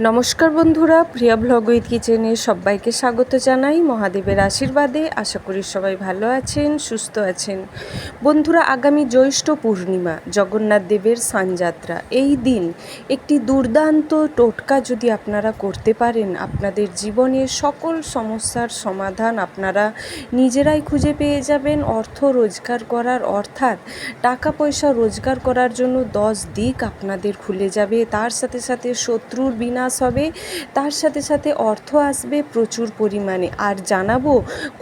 নমস্কার বন্ধুরা, প্রিয়া blog with কিচেনে সবাইকে স্বাগত জানাই। মহাদেবের আশীর্বাদে আশা করি সবাই ভালো আছেন, সুস্থ আছেন। বন্ধুরা, আগামী জ্যৈষ্ঠ পূর্ণিমা, জগন্নাথ দেবের সানযাত্রা। এই দিন একটি দুর্দান্ত টোটকা যদি আপনারা করতে পারেন, আপনাদের জীবনের সকল সমস্যার সমাধান আপনারা নিজেরাই খুঁজে পেয়ে যাবেন। অর্থ রোজগার করার, অর্থাৎ টাকা পয়সা রোজগার করার জন্য দশ দিক আপনাদের খুলে যাবে। তার সাথে সাথে শত্রুর বিনাশ হবে। তার সাথে সাথে অর্থ আসবে প্রচুর পরিমাণে। আর জানাব,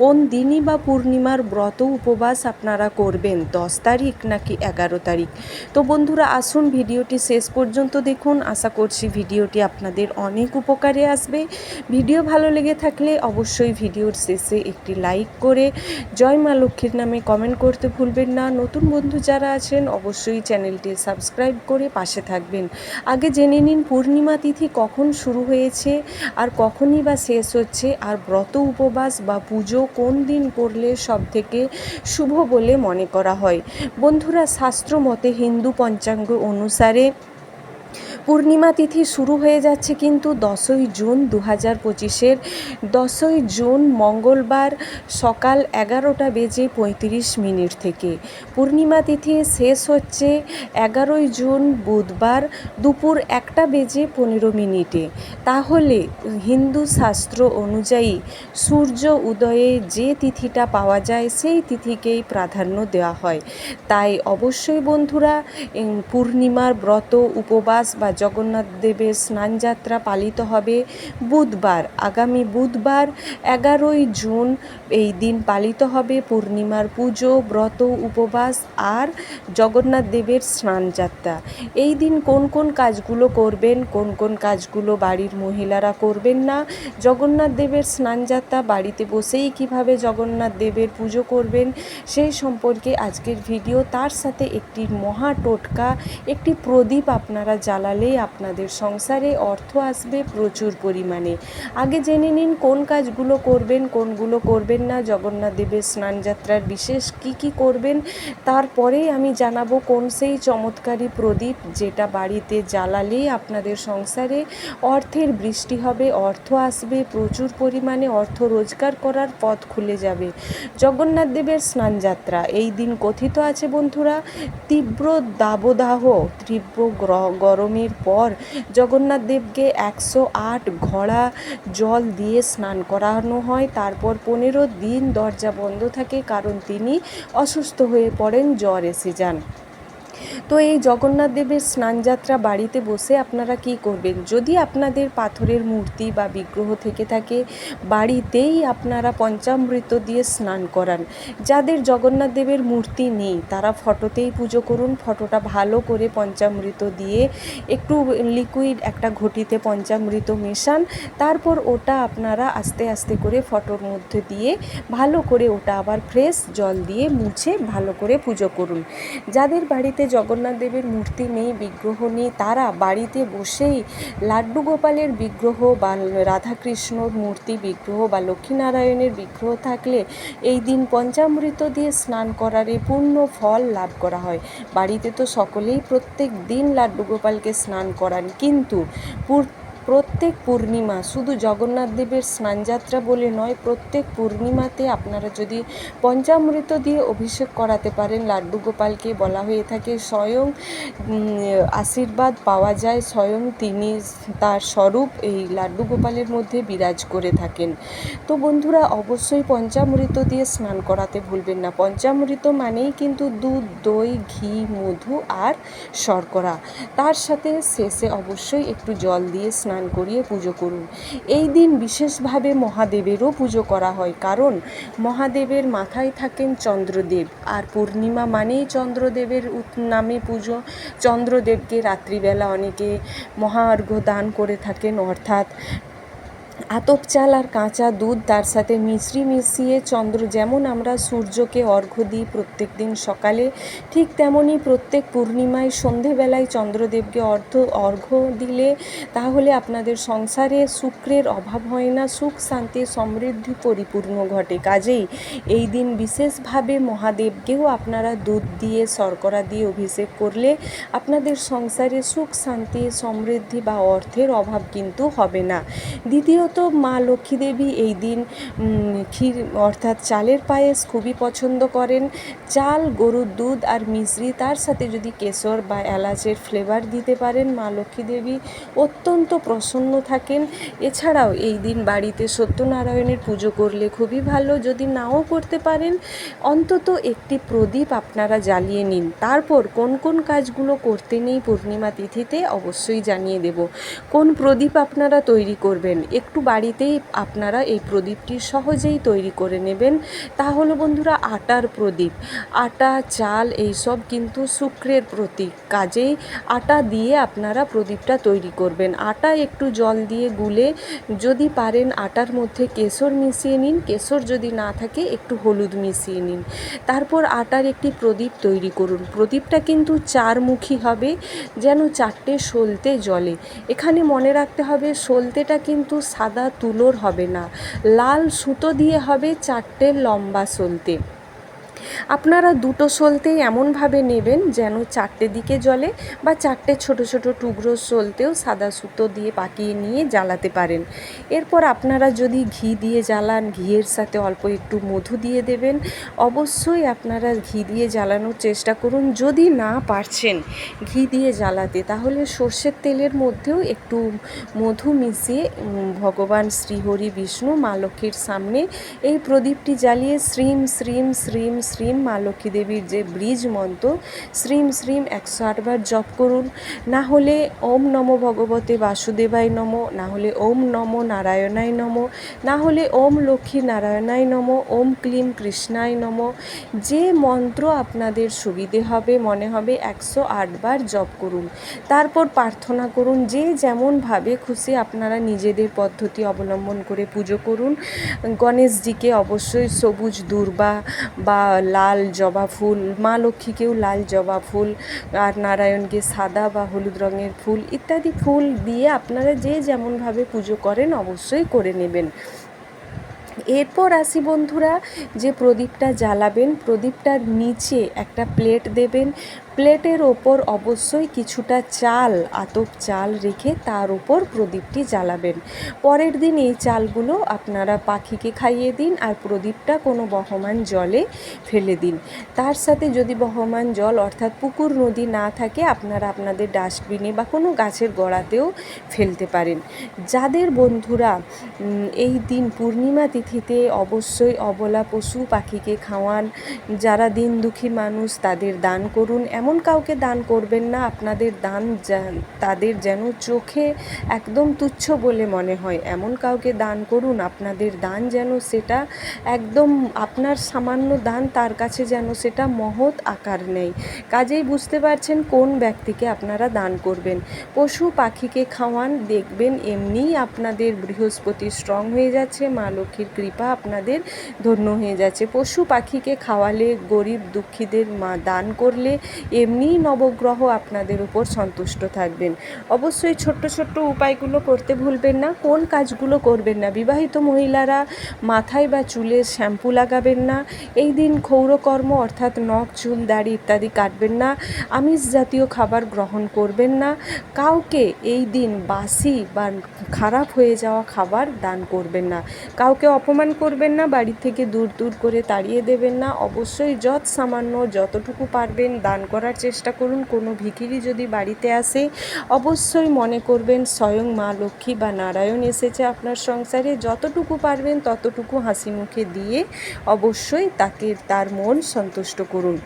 কোন দিনই বা পূর্ণিমার ব্রত উপবাস আপনারা করবেন? দশ তারিখ নাকি এগারো তারিখ? তো বন্ধুরা, আসুন ভিডিওটি শেষ পর্যন্ত দেখুন। আশা করছি ভিডিওটি আপনাদের অনেক উপকারে আসবে। ভিডিও ভালো লেগে থাকলে অবশ্যই ভিডিওর শেষে একটি লাইক করে জয় মা লক্ষ্মীর নামে কমেন্ট করতে ভুলবেন না। নতুন বন্ধু যারা আছেন, অবশ্যই চ্যানেলটি সাবস্ক্রাইব করে পাশে থাকবেন। আগে জেনে নিন পূর্ণিমা তিথি কখন শুরু হয়েছে আর কখনই বা শেষ হচ্ছে, আর ব্রত উপবাস বা পুজো কোন দিন করলে সব থেকে শুভ বলে মনে করা হয়? বন্ধুরা, শাস্ত্র মতে হিন্দু পঞ্চাঙ্গ অনুসারে পূর্ণিমা তিথি শুরু হয়ে যাচ্ছে কিন্তু দশই জুন দু হাজার পঁচিশের। দশই জুন মঙ্গলবার সকাল এগারোটা বেজে পঁয়ত্রিশ মিনিট থেকে। পূর্ণিমা তিথি শেষ হচ্ছে এগারোই জুন বুধবার দুপুর একটা বেজে পনেরো মিনিটে। তাহলে হিন্দু শাস্ত্র অনুযায়ী সূর্য উদয়ে যে তিথিটা পাওয়া যায় সেই তিথিকেই প্রাধান্য দেওয়া হয়। তাই অবশ্যই বন্ধুরা পূর্ণিমার ব্রত, উপবাস বা জগন্নাথ দেবের স্নানযাত্রা পালিত হবে বুধবার। আগামী বুধবার, এগারোই জুন এই দিন পালিত হবে পূর্ণিমার পুজো, ব্রত, উপবাস আর জগন্নাথ দেবের স্নানযাত্রা। এই দিন কোন কোন কাজগুলো করবেন, কোন কোন কাজগুলো বাড়ির মহিলারা করবেন না, জগন্নাথ দেবের স্নানযাত্রা বাড়িতে বসেই কীভাবে জগন্নাথ দেবের পুজো করবেন, সেই সম্পর্কে আজকের ভিডিও। তার সাথে একটি মহা টোটকা, একটি প্রদীপ আপনারা জ্বালালেই আপনাদের সংসারে অর্থ আসবে প্রচুর পরিমাণে। আগে জেনে নিন কোন কাজগুলো করবেন, কোনগুলো করবেন না। জগন্নাথ দেবের স্নানযাত্রার বিশেষ কি কি করবেন, তারপরেই আমি জানাব কোন সেই চমৎকারী প্রদীপ যেটা বাড়িতে জ্বালালেই আপনাদের সংসারে অর্থের বৃষ্টি হবে, অর্থ আসবে, প্রচুর পরিমাণে অর্থ রোজগার করার পথ খুলে যাবে। জগন্নাথ দেবের স্নানযাত্রা, এই দিন কথিত আছে বন্ধুরা, তীব্র দাবদাহ, তীব্র গ্র- গরমের পর জগন্নাথ দেবকে একশো আট ঘোড়া জল দিয়ে স্নান করানো হয়। তারপর পনেরো দিন দরজা বন্ধ থাকে কারণ তিনি অসুস্থ হয়ে পড়েন, জ্বর এসে যান। তো এই জগন্নাথ দেবের স্নানযাত্রা বাড়িতে বসে আপনারা কি করবেন? যদি আপনাদের পাথরের মূর্তি বা বিগ্রহ থেকে থাকে, বাড়িতেই আপনারা পঞ্চামৃত দিয়ে স্নান করান। যাদের জগন্নাথ দেবের মূর্তি নেই, তারা ফটোতেই পুজো করুন। ফটোটা ভালো করে পঞ্চামৃত দিয়ে একটু লিকুইড একটা ঘটিতে পঞ্চামৃত মেশান। তারপর ওটা আপনারা আস্তে আস্তে করে ফটোর মধ্যে দিয়ে ভালো করে ওটা আবার ফ্রেশ জল দিয়ে মুছে ভালো করে পুজো করুন। যাদের বাড়িতে জগন্নাথ দেবের মূর্তি নেই, বিগ্রহ নেই। তারা বাড়িতে বসেই লাড্ডু গোপালের বিগ্রহ বা রাধাকৃষ্ণর মূর্তি বিগ্রহ বা লক্ষ্মীনারায়ণের বিগ্রহ থাকলে এই দিন পঞ্চামৃত দিয়ে স্নান করারে পূর্ণ ফল লাভ করা হয়। বাড়িতে তো সকলেই প্রত্যেক দিন লাড্ডু গোপালকে স্নান করান। কিন্তু প্রত্যেক পূর্ণিমা, শুধু জগন্নাথ দেবের স্নানযাত্রা বলে নয়, প্রত্যেক পূর্ণিমাতে আপনারা যদি পঞ্চামৃত দিয়ে অভিষেক করাতে পারেন, লাড্ডু গোপালকে বলা হয়ে থাকে, স্বয়ং আশীর্বাদ পাওয়া যায়, স্বয়ং তিনি তার স্বরূপ এই লাড্ডু গোপালের মধ্যে বিরাজ করে থাকেন। তো বন্ধুরা, অবশ্যই পঞ্চামৃত দিয়ে স্নান করাতে ভুলবেন না। পঞ্চামৃত মানেই কিন্তু দুধ, দই, ঘি, মধু আর শর্করা। তার সাথে শেষে অবশ্যই একটু জল দিয়ে স্নান করিয়ে পুজো করুন। এই দিন বিশেষভাবে মহাদেবেরও পুজো করা হয় কারণ মহাদেবের মাথায় থাকেন চন্দ্রদেব আর পূর্ণিমা মানেই চন্দ্রদেবের নামে পুজো। চন্দ্রদেবকে রাত্রিবেলা অনেকে মহার্ঘ্য দান করে থাকেন অর্থাৎ আতপ চাল আর কাঁচা দুধ তার সাথে মিশ্রি মিশিয়ে চন্দ্র যেমন আমরা সূর্যকে অর্ঘ্য দিই প্রত্যেক দিন সকালে, ঠিক তেমনই প্রত্যেক পূর্ণিমায় সন্ধেবেলায় চন্দ্রদেবকে অর্ধ অর্ঘ্য দিলে তাহলে আপনাদের সংসারে শুক্রের অভাব হয় না, সুখ শান্তি সমৃদ্ধি পরিপূর্ণ ঘটে। কাজেই এই দিন বিশেষভাবে মহাদেবকেও আপনারা দুধ দিয়ে, শর্করা দিয়ে অভিষেক করলে আপনাদের সংসারে সুখ শান্তি সমৃদ্ধি বা অর্থের অভাব কিন্তু হবে না। দ্বিতীয়ত মা লক্ষ্মী দেবী এই দিন ক্ষীর অর্থাৎ চালের পায়েস খুবই পছন্দ করেন। চাল, গরুর দুধ আর মিশ্রি তার সাথে যদি কেশর বা এলাচের ফ্লেভার দিতে পারেন, মা লক্ষ্মী দেবী অত্যন্ত প্রসন্ন থাকেন। এছাড়াও এই দিন বাড়িতে সত্যনারায়ণের পুজো করলে খুবই ভালো। যদি নাও করতে পারেন, অন্তত একটি প্রদীপ আপনারা জ্বালিয়ে নিন। তারপর কোন কোন কাজগুলো করতে নেই পূর্ণিমা তিথিতে অবশ্যই জানিয়ে দেব। কোন প্রদীপ আপনারা তৈরি করবেন, একটু বাড়িতেই আপনারা এই প্রদীপটি সহজেই তৈরি করে নেবেন। তা হলো বন্ধুরা, আটার প্রদীপ। আটা, চাল এইসব কিন্তু শুক্রের প্রতীক। কাজেই আটা দিয়ে আপনারা প্রদীপটা তৈরি করবেন। আটা একটু জল দিয়ে গুলে যদি পারেন আটার মধ্যে কেশর মিশিয়ে নিন। কেশর যদি না থাকে, একটু হলুদ মিশিয়ে নিন। তারপর আটার একটি প্রদীপ তৈরি করুন। প্রদীপটা কিন্তু চারমুখী হবে, যেন চারটে সলতে জলে। এখানে মনে রাখতে হবে, সলতেটা কিন্তু সাদা তুলোর হবে না। লাল সুতো দিয়ে হবে চারটে লম্বা সলতে আপনারা দুটো সলতেই এমনভাবে নেবেন যেন চারটে দিকে জলে বা চারটে ছোট ছোট টুকরো সলতেও সাদা সুতো দিয়ে পাকিয়ে নিয়ে জ্বালাতে পারেন। এরপর আপনারা যদি ঘি দিয়ে জ্বালান, ঘিয়ের সাথে অল্প একটু মধু দিয়ে দেবেন, অবশ্যই আপনারা ঘি দিয়ে জ্বালানোর চেষ্টা করুন। যদি না পারছেন ঘি দিয়ে জ্বালাতে, তাহলে সর্ষের তেলের মধ্যেও একটু মধু মিশিয়ে ভগবান শ্রীহরি বিষ্ণু মা লক্ষ্মীর সামনে এই প্রদীপটি জ্বালিয়ে শ্রীম শ্রীম শ্রীম শ্রীম মা লক্ষ্মী দেবীর যে ব্রিজ মন্ত্র, শ্রীম শ্রীম একশো আটবার জপ করুন। না হলে ওম নম ভগবতে বাসুদেবায় নম, না হলে ওম নম নারায়ণায় নম, না হলে ওম লক্ষ্মী নারায়ণায় নম, ওম ক্লিম কৃষ্ণায় নম। যে মন্ত্র আপনাদের সুবিধে হবে, মনে হবে একশো আটবার জপ করুন। তারপর প্রার্থনা করুন, যে যেমনভাবে খুশি আপনারা নিজেদের পদ্ধতি অবলম্বন করে পুজো করুন। গণেশজিকে অবশ্যই সবুজ দুর্বা বা লাল জবা ফুল, মা লক্ষ্মীকেও লাল জবা ফুল, আর নারায়ণকে সাদা বা হলুদ রঙের ফুল ইত্যাদি ফুল দিয়ে আপনারা যে যেমনভাবে পুজো করেন অবশ্যই করে নেবেন। এরপর আসি বন্ধুরা, যে প্রদীপটা জ্বালাবেন, প্রদীপটার নিচে একটা প্লেট দেবেন প্লেটের ওপর অবশ্যই কিছুটা চাল, আতপ চাল রেখে তার উপর প্রদীপটি জ্বালাবেন। পরের দিন এই চালগুলো আপনারা পাখিকে খাইয়ে দিন আর প্রদীপটা কোনো বহমান জলে ফেলে দিন। তার সাথে যদি বহমান জল অর্থাৎ পুকুর, নদী না থাকে, আপনারা আপনাদের ডাস্টবিনে বা কোনো গাছের গোড়াতেও ফেলতে পারেন। যাদের বন্ধুরা এই দিন পূর্ণিমা তিথিতে অবশ্যই অবলা পশু পাখিকে খাওয়ান। যারা দিন দুঃখী মানুষ, তাদের দান করুন। এমন কাউকে দান করবেন না, আপনাদের দান তাদের যেন চোখে একদম তুচ্ছ বলে মনে হয়। এমন কাউকে দান করুন, আপনাদের দান যেন সেটা একদম আপনার সামান্য দান, তার কাছে যেন সেটা মহৎ আকার নেয়। কাজেই বুঝতে পারছেন কোন ব্যক্তিকে আপনারা দান করবেন। পশু পাখিকে খাওয়ান, দেখবেন এমনিই আপনাদের বৃহস্পতি স্ট্রং হয়ে যাচ্ছে, মা লক্ষ্মীর কৃপা আপনাদের ধন্য হয়ে যাচ্ছে। পশু পাখিকে খাওয়ালে গরিব দুঃখীদের মা দান করলে এমনিই নবগ্রহ আপনাদের উপর সন্তুষ্ট থাকবেন। অবশ্যই ছোট্ট ছোট্ট উপায়গুলো করতে ভুলবেন না, কোন কাজগুলো করবেন না। বিবাহিত মহিলারা মাথায় বা চুলে শ্যাম্পু লাগাবেন না, এই দিন ক্ষৌরকর্ম অর্থাৎ নখ, চুল, দাড়ি ইত্যাদি কাটবেন না, আমিষ জাতীয় খাবার গ্রহণ করবেন না, কাউকে এই দিন বাসি বা খারাপ হয়ে যাওয়া খাবার দান করবেন না। কাউকে অপমান করবেন না, বাড়ি থেকে দূর দূর করে তাড়িয়ে দেবেন না, অবশ্যই যত সামান্য যতটুকু পারবেন দান করার চেষ্টা করুন। কোনো ভিখিরি যদি বাড়িতে আসে, অবশ্যই মনে করবেন স্বয়ং মা লক্ষ্মী বা নারায়ণ এসেছে আপনার সংসারে। যতটুকু পারবেন ততটুকু হাসি মুখে দিয়ে অবশ্যই তাকে, তার মন সন্তুষ্ট করুন।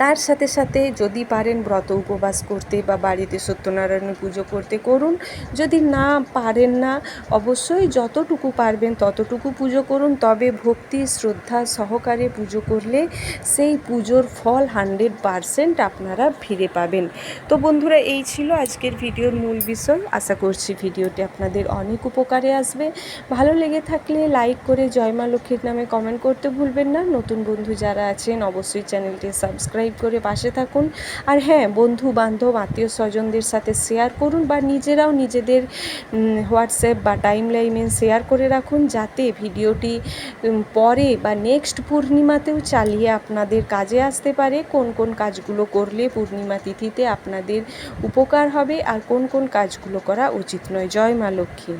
তার সাথে সাথে যদি পারেন ব্রত উপবাস করতে বা বাড়িতে সত্যনারায়ণের পুজো করতে করুন। যদি না পারেন না, অবশ্যই যতটুকু পারবেন ততটুকু পুজো করুন। তবে ভক্তি, শ্রদ্ধা সহকারে পুজো করলে সেই পুজোর ফল হান্ড্রেড পারসেন্ট আপনারা ফিরে পাবেন। তো বন্ধুরা, এই ছিল আজকের ভিডিওর মূল বিষয়। আশা করছি ভিডিওটি আপনাদের অনেক উপকারে আসবে। ভালো লেগে থাকলে লাইক করে জয়মা লক্ষ্মীর নামে কমেন্ট করতে ভুলবেন না। নতুন বন্ধু যারা আছেন, অবশ্যই চ্যানেলটি সাবস্ক্রাইব করে পাশে থাকুন। আর হ্যাঁ বন্ধু, বান্ধব, আত্মীয় স্বজনদের সাথে শেয়ার করুন বা নিজেরাও নিজেদের হোয়াটসঅ্যাপ বা টাইম লাইনে শেয়ার করে রাখুন যাতে ভিডিওটি পরে বা নেক্সট পূর্ণিমাতেও চালিয়ে আপনাদের কাজে আসতে পারে। কোন কোন কাজগুলো করলে পূর্ণিমা তিথিতে আপনাদের উপকার হবে আর কোন কোন কাজগুলো করা উচিত নয়। জয় মা লক্ষ্মী।